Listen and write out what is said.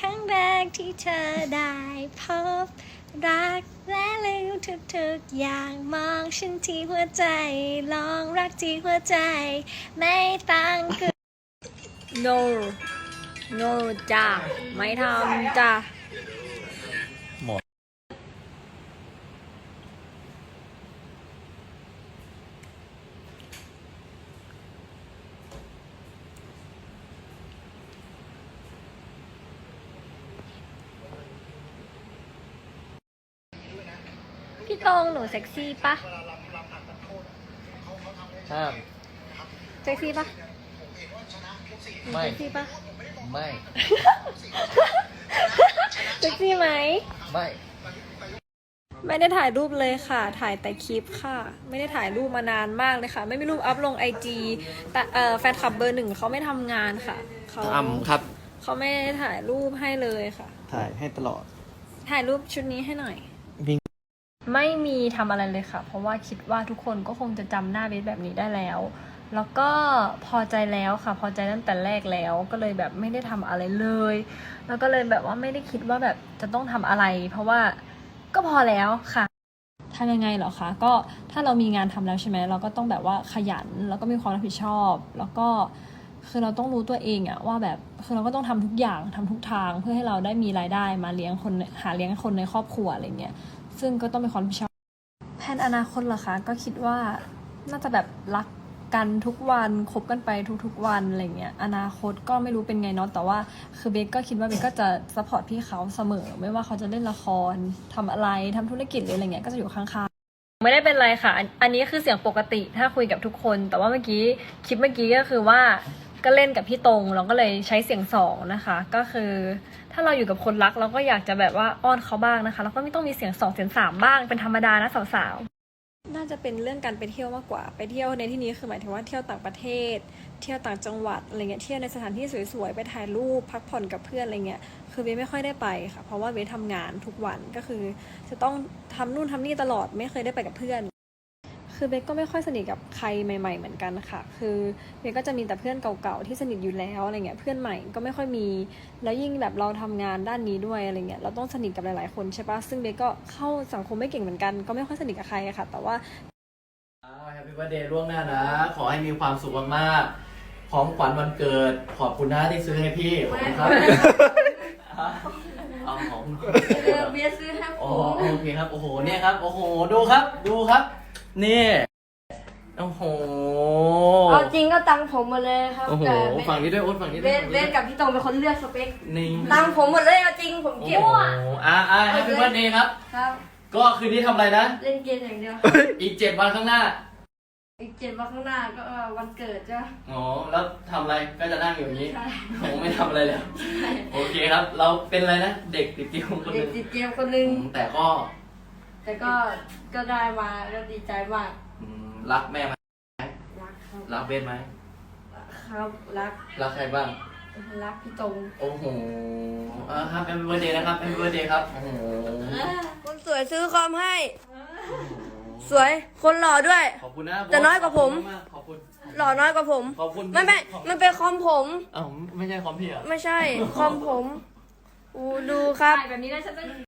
ครั้งแรกที่เธอได้พบรักและลืมทุกๆอย่างมองฉันที่หัวใจ ลองรักที่หัวใจ ไม่ตั้งคือ no no จ้าไม่ทำจ้า พี่ตรงหนูเซ็กซี่ปะห้ามเซ็กซี่ปะหนูไม่เซ็กซี่ปะไม่เซ็กซี่ไหม ไม่ไม่ได้ถ่ายรูปเลยค่ะ ถ่ายแต่คลิปค่ะ ไม่ได้ถ่ายรูปมานานมากเลยค่ะ ไม่มีรูปอัพลงไอจีแต่เอ่อแฟนคลับเบอร์หนึ่งเขาไม่ทำงานค่ะเขาทำครับเขาไม่ได้ถ่ายรูปให้เลยค่ะ ถ่ายให้ตลอด ถ่ายรูปชุดนี้ให้หน่อยวิ่ง ไม่มีทำอะไรเลยค่ะ เพราะว่าคิดว่าทุกคนก็คงจะจำหน้าเบสแบบนี้ได้แล้ว แล้วก็พอใจแล้วค่ะ พอใจตั้งแต่แรกแล้ว ก็เลยแบบไม่ได้ทำอะไรเลย แล้วก็เลยแบบว่าไม่ได้คิดว่าแบบจะต้องทำอะไร เพราะว่าก็พอแล้วค่ะทำยังไงเหรอคะ ก็ถ้าเรามีงานทำแล้วใช่ไหมเราก็ต้องแบบว่าขยัน แล้วก็มีความรับผิดชอบ แล้วก็คือเราต้องรู้ตัวเองอะว่าแบบคือเราก็ต้องทำทุกอย่างทำทุกทาง เพื่อให้เราได้มีรายได้มาเลี้ยงคนหาเลี้ยงคนในครอบครัวอะไรเงี้ย ซึ่งก็ต้องเป็นความรับผิดชอบแผนอนาคตเหรอคะก็คิดว่าน่าจะแบบรักกันทุกวันคบกันไปทุกๆวันอะไรเงี้ยอนาคตก็ไม่รู้เป็นไงเนาะแต่ว่าคือเบสก็คิดว่าเบสก็จะซัพพอร์ตพี่เขาเสมอ ไม่ว่าเขาจะเล่นละครทำอะไรทำธุรกิจหรืออะไรเงี้ยก็จะอยู่ข้างๆไม่ได้เป็นไรค่ะอันอันนี้คือเสียงปกติถ้าคุยกับทุกคน แต่ว่าเมื่อกี้คลิปเมื่อกี้ก็คือว่า ก็เล่นกับพี่ตรงเราก็เลยใช้เสียงสองนะคะ ก็คือ ถ้าเราอยู่กับคนรักเราก็อยากจะแบบว่าอ้อนเขาบ้างนะคะแล้วก็ไม่ต้องมีเสียงสองเสียงสามบ้างเป็นธรรมดานะสาวๆน่าจะเป็นเรื่องการไปเที่ยวมากกว่า ไปเที่ยวในที่นี้คือหมายถึงว่าเที่ยวต่างประเทศ เที่ยวต่างจังหวัดอะไรเงี้ยเที่ยวในสถานที่สวยๆไปถ่ายรูปพักผ่อนกับเพื่อนอะไรเงี้ยคือเบไม่ค่อยได้ไปค่ะ เพราะว่าเบสทำงานทุกวันก็คือ จะต้องทำนู่นทำนี่ตลอดไม่เคยได้ไปกับเพื่อน คือเบสก็ไม่ค่อยสนิทกับใครใหม่ ๆ เหมือนกันค่ะ คือเบสก็จะมีแต่เพื่อนเก่าๆที่สนิทอยู่แล้วอะไรเงี้ย เพื่อนใหม่ก็ไม่ค่อยมี แล้วยิ่งแบบเราทำงานด้านนี้ด้วยอะไรเงี้ย เราต้องสนิทกับหลายๆคนใช่ปะซึ่งเบสก็เข้าสังคมไม่เก่งเหมือนกัน ก็ไม่ค่อยสนิทกับใครอะค่ะ แต่ว่าแฮปปี้วันเดย์ล่วงหน้านะ ขอให้มีความสุขมากๆ ของขวัญวันเกิด ขอบคุณนะที่ซื้อให้พี่ ขอบคุณครับเอาของเบียซื้อให้โอ้โอเคครับ โอ้โห เนี่ยครับ โอ้โห ดูครับ ดูครับ นี่โอ้โห เอาจริงก็ตังผมหมดเลยครับโอ้โห แต่เบฝั่งนี้ด้วยโอ๊ตฝั่งนี้เบด้วยสเบสกับพี่ตรงเป็นคนเลือกสเปค นี่ตังผมหมดเลยเอาจริงผมโอ้เก็บโหอ่าอ่าแฮปปี้วันเดย์ครับ ครับ ก็คืนนี้ทำอะไรนะ เล่นเกมอย่างเดียว อีกเจ็ดวันข้างหน้า อีกเจ็ดวันข้างหน้าก็เอ่อวันเกิดจ้ะอ๋อ แล้วทำอะไร ก็จะนั่งอยู่อย่างนี้ใช่ผมไม่ทำอะไรเลยโอเคครับ เราเป็นอะไรนะ เด็กติดเกมคนหเด็นึกงติดเกมคนหนึงอืมแต่ก็ แต่ก็ก็ได้มาก็ดีใจมากอืมรักแม่ไหมรักครับรักเบสไหมครับรักรักใครบ้าง รักพี่ตรงโอ้โหอ่าครับเป็นเบอร์เดย์นะครับเป็นเบอร์เดย์ครับ โอ้โห คนสวยซื้อคอมให้ สวยคนหล่อด้วย ขอบคุณนะแต่น้อยกว่าผม ขอบคุณ หล่อน้อยกว่าผม ขอบคุณไม่ไม่มันเป็นคอมผมอ้าวไม่ใช่คอมพี่เหรอ ไม่ใช่ คอมผม อูดูครับแบบนี้นะฉันเป็น